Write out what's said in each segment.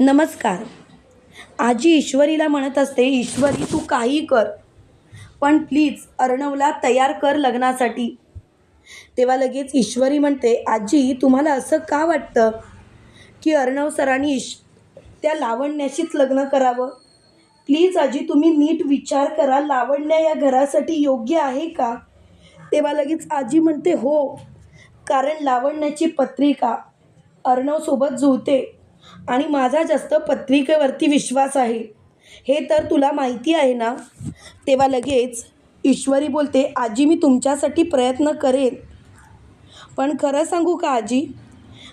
नमस्कार. आजी ईश्वरीला म्हणत असते ईश्वरी तू काही कर. पण प्लीज अर्णवला तयार कर लग्नासाठी. तेव्हा लगेच ईश्वरी म्हणते आजी तुम्हाला असं का वाटतं की अर्णव सरांनी इश त्या लावण्याशीच लग्न करावं? प्लीज आजी तुम्ही नीट विचार करा लावण्या या घरासाठी योग्य आहे का? तेव्हा लगेच आजी म्हणते हो कारण लावण्याची पत्रिका अर्णवसोबत जुळते. आणि माझा जास्त पत्रिकेवरती विश्वास आहे. हे तर तुला माहिती आहे ना? तेव्हा लगेच ईश्वरी बोलते आजी मी तुमच्यासाठी प्रयत्न करेन. पण खरं सांगू का आजी?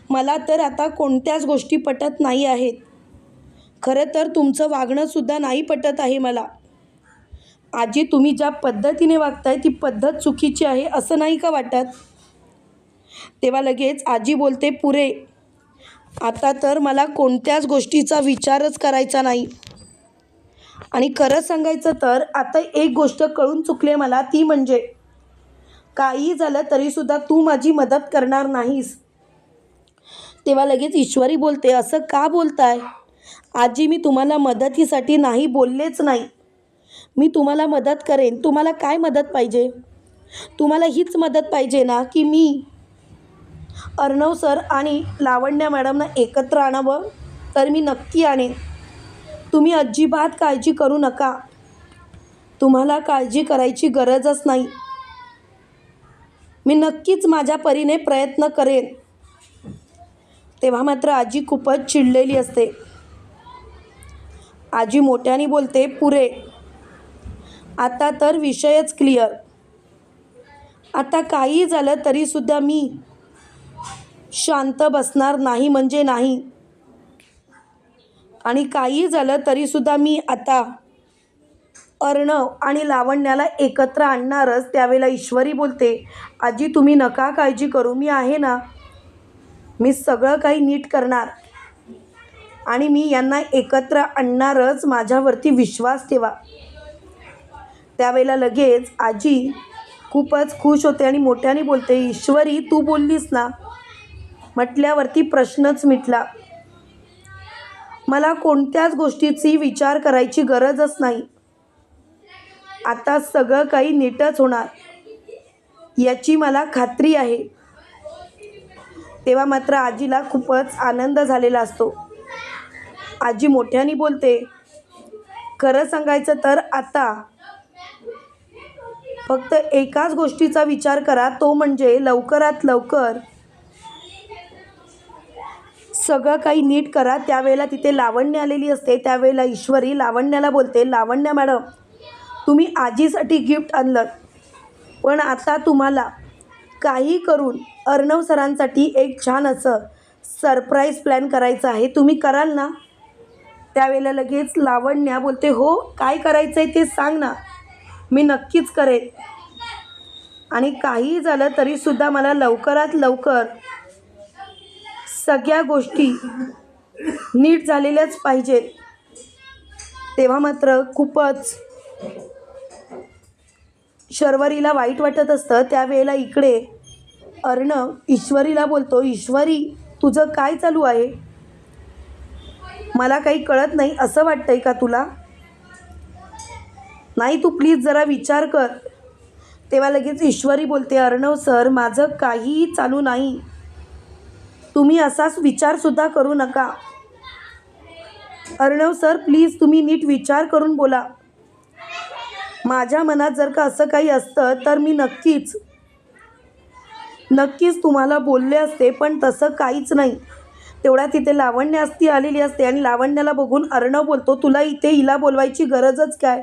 मला तर आता कोणत्याच गोष्टी पटत नाही आहेत. खरं तर तुमचं वागणंसुद्धा नाही पटत आहे मला. आजी तुम्ही ज्या पद्धतीने वागताय ती पद्धत चुकीची आहे असं नाही का वाटत? तेव्हा लगेच आजी बोलते पुरे आता तर मला कोणत्याच गोष्टीचा विचारच करायचा नाही. आणि खरं सांगायचं तर आता एक गोष्ट कळून चुकले मला ती म्हणजे काही झालं तरीसुद्धा तू माझी मदत करणार नाहीस. तेव्हा लगेच ईश्वरी बोलते असं का बोलताय? आजी मी तुम्हाला मदतीसाठी नाही बोललेच नाही. मी तुम्हाला मदत करेन. तुम्हाला काय मदत पाहिजे? तुम्हाला हीच मदत पाहिजे ना की मी अर्णव सर आणि लावण्या मॅडमना एकत्र आणावं तर मी नक्की आणेन. तुम्ही अजिबात काळजी करू नका. तुम्हाला काळजी करायची गरजच नाही. मी नक्कीच माझ्या परीने प्रयत्न करेन. तेव्हा मात्र आजी खूपच चिडलेली असते. आजी मोठ्याने बोलते पुरे आता तर विषयच क्लिअर आता काही झालं तरीसुद्धा मी शांत बसणार नाही म्हणजे नाही. आणि काही झालं तरीसुद्धा मी आता अर्णव आणि लावण्याला एकत्र आणणारच त्यावेळेला ईश्वरी बोलते आजी तुम्ही नका काळजी करू मी आहे ना. मी सगळं काही नीट करणार. आणि मी यांना एकत्र आणणारच माझ्यावरती विश्वास ठेवा. त्यावेळेला लगेच आजी खूपच खुश होते आणि मोठ्याने बोलते ईश्वरी तू बोललीस ना. म्हटल्यावरती प्रश्नच मिटला. मला कोणत्याच गोष्टीची विचार करायची गरजच नाही. आता सगळं काही नीटच होणार याची मला खात्री आहे. तेव्हा मात्र आजीला खूपच आनंद झालेला असतो. आजी मोठ्याने बोलते खरं सांगायचं तर आता फक्त एकाच गोष्टीचा विचार करा तो म्हणजे लवकरात लवकर सगळं काही नीट करा. त्यावेळेला तिथे लावण्य आलेली असते. त्यावेळेला ईश्वरी लावण्याला बोलते लावण्य मॅडम तुम्ही आजीसाठी गिफ्ट आणलं. पण आता तुम्हाला काही करून अर्णव सरांसाठी एक छान असं सरप्राईज प्लॅन करायचं आहे. तुम्ही कराल ना? त्यावेळेला लगेच लावण्या बोलते हो काय करायचं आहे ते सांग ना. मी नक्कीच करेन. आणि काही झालं तरीसुद्धा मला लवकरात लवकर सगळ्या गोष्टी नीट झालेल्याच पाहिजेत तेव्हा मात्र खूपच शर्वरीला वाईट वाटत असतं. त्यावेळेला इकडे अर्णव ईश्वरीला बोलतो ईश्वरी तुझं काय चालू आहे? मला काही कळत नाही. असं वाटतंय का तुला? नाही तू प्लीज जरा विचार कर. तेव्हा लगेच ईश्वरी बोलते अर्णव सर माझं काहीही चालू नाही. तुम्ही असाच विचारसुद्धा करू नका. अर्णव सर प्लीज तुम्ही नीट विचार करून बोला. माझ्या मनात जर का असं काही असतं तर मी नक्कीच नक्कीच तुम्हाला बोलले असते पण तसं काहीच नाही. तेवढ्या तिथे लावण्य असती आलेली असते आणि लावण्याला बघून अर्णव बोलतो तुला इथे हिला बोलवायची गरजच काय?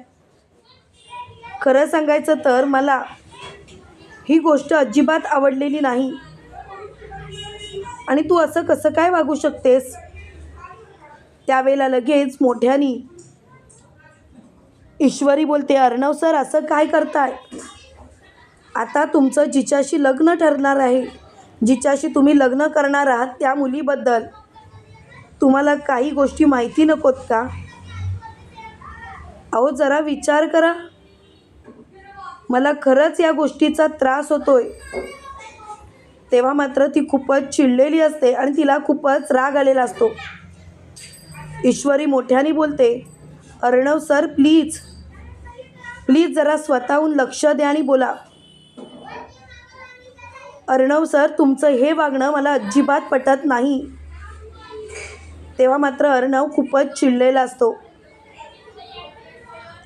खरं सांगायचं तर मला ही गोष्ट अजिबात आवडलेली नाही. आणि तू असं कसं काय वागू शकतेस? त्यावेळेला लगेच मोठ्यानी ईश्वरी बोलते अर्णव सर असं काय करताय? आता तुमचं जिच्याशी लग्न ठरणार आहे जिच्याशी तुम्ही लग्न करणार आहात त्या मुलीबद्दल तुम्हाला काही गोष्टी माहिती नकोत का? अहो जरा विचार करा. मला खरंच या गोष्टीचा त्रास होतोय. तेव्हा मात्र ती खूपच चिडलेली असते आणि तिला खूपच राग आलेला असतो. ईश्वरी मोठ्याने बोलते अर्णव सर प्लीज प्लीज जरा स्वतःहून लक्ष द्या आणि बोला. अर्णव सर तुमचं हे वागणं मला अजिबात पटत नाही. तेव्हा मात्र अर्णव खूपच चिडलेला असतो.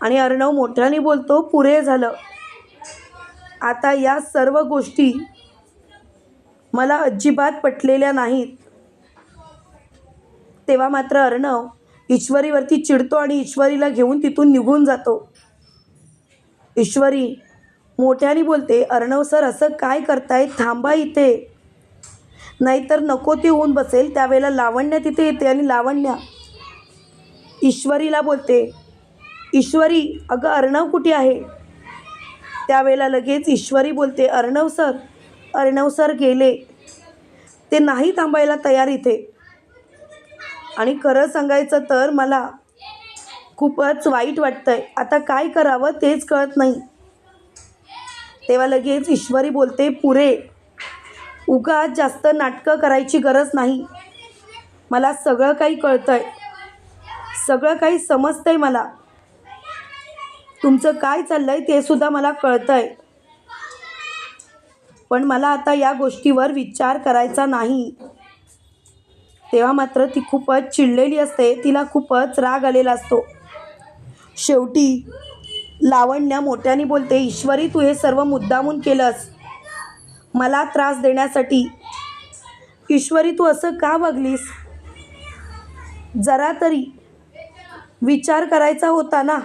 आणि अर्णव मोठ्याने बोलतो पुरे झालं. आता या सर्व गोष्टी मला अजिबात पटलेल्या नाहीत. तेव्हा मात्र अर्णव ईश्वरीवरती चिडतो आणि ईश्वरीला घेऊन तिथून निघून जातो. ईश्वरी मोठ्याने बोलते अर्णव सर असं काय करताय? थांबा इथे. नाहीतर नको ती होऊन बसेल त्यावेळेला लावण्या तिथे येते आणि लावण्या. ईश्वरीला बोलते ईश्वरी अगं अर्णव कुठे आहे? त्यावेळेला लगेच ईश्वरी बोलते अर्णव सर अरणवसर गेले. ते नाही थांबायला तयार इथे. आणि खरं सांगायचं तर मला खूपच वाईट वाटतंय. आता काय करावं तेच कळत नाही. तेव्हा लगेच ईश्वरी बोलते पुरे उगा जास्त नाटकं करायची गरज नाही. मला सगळं काही कळतंय. सगळं काही समजतंय मला. तुमचं काय चाललंय ते सुद्धा मला कळतंय. पण मला आता या गोष्टीवर विचार करायचा नाही. तेव्हा मात्र ती खूपच चिडलेली असते. तिला खूपच राग आलेला असतो. शेवटी लावण्या मोठ्याने बोलते ईश्वरी तू हे सर्व मुद्दामून केलंस. मला त्रास देण्यासाठी. ईश्वरी तू असं का वागलीस जरा तरी विचार करायचा होता ना.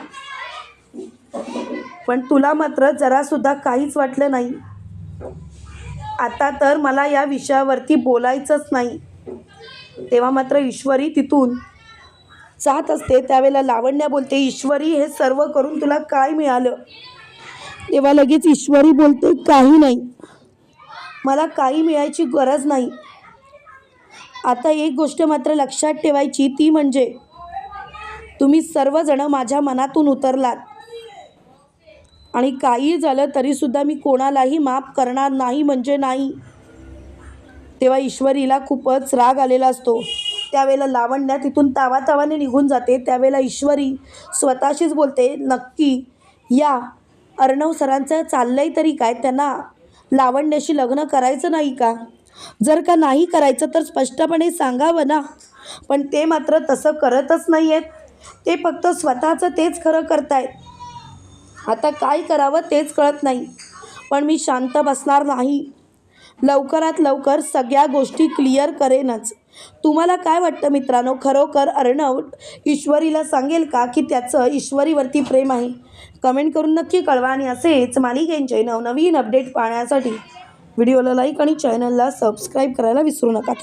पण तुला मात्र जरासुद्धा काहीच वाटलं नाही. आता तर मला या विषयावरती बोलायचंच नाही. तेव्हा मात्र ईश्वरी तिथून जात असते. त्यावेळेला लावण्या बोलते ईश्वरी हे सर्व करून तुला काय मिळालं? तेव्हा लगेच ईश्वरी बोलते काही नाही. मला काही मिळायची गरज नाही. आता एक गोष्ट मात्र लक्षात ठेवायची ती म्हणजे तुम्ही सर्वजणं माझ्या मनातून उतरलात. आणि काही झालं तरीसुद्धा मी कोणालाही माफ करणार नाही म्हणजे नाही. तेव्हा ईश्वरीला खूपच राग आलेला असतो. त्यावेळेला लावण्या तिथून तावातावाने निघून जाते. त्यावेळेला ईश्वरी स्वतःशीच बोलते नक्की या. अर्णव सरांचं चाललंय तरी काय? त्यांना लावण्याशी लग्न करायचं नाही का? जर का नाही करायचं तर स्पष्टपणे सांगावं ना. पण ते मात्र तसं करतच नाही आहेत ते फक्त स्वतःचं तेच खरं करतायत. आता काय करावं तेच कळत नाही. पण मी शांत बसणार नाही. लवकरात लवकर सगळ्या गोष्टी क्लिअर करेनच. तुम्हाला काय वाटतं मित्रांनो? खरोखर अर्णव ईश्वरीला सांगेल का की त्याचं ईश्वरीवरती प्रेम आहे? कमेंट करून नक्की कळवा आणि असेच मालिकेंचे नवनवीन अपडेट पाहण्यासाठी व्हिडिओला लाईक आणि चॅनलला सबस्क्राईब करायला विसरू नका.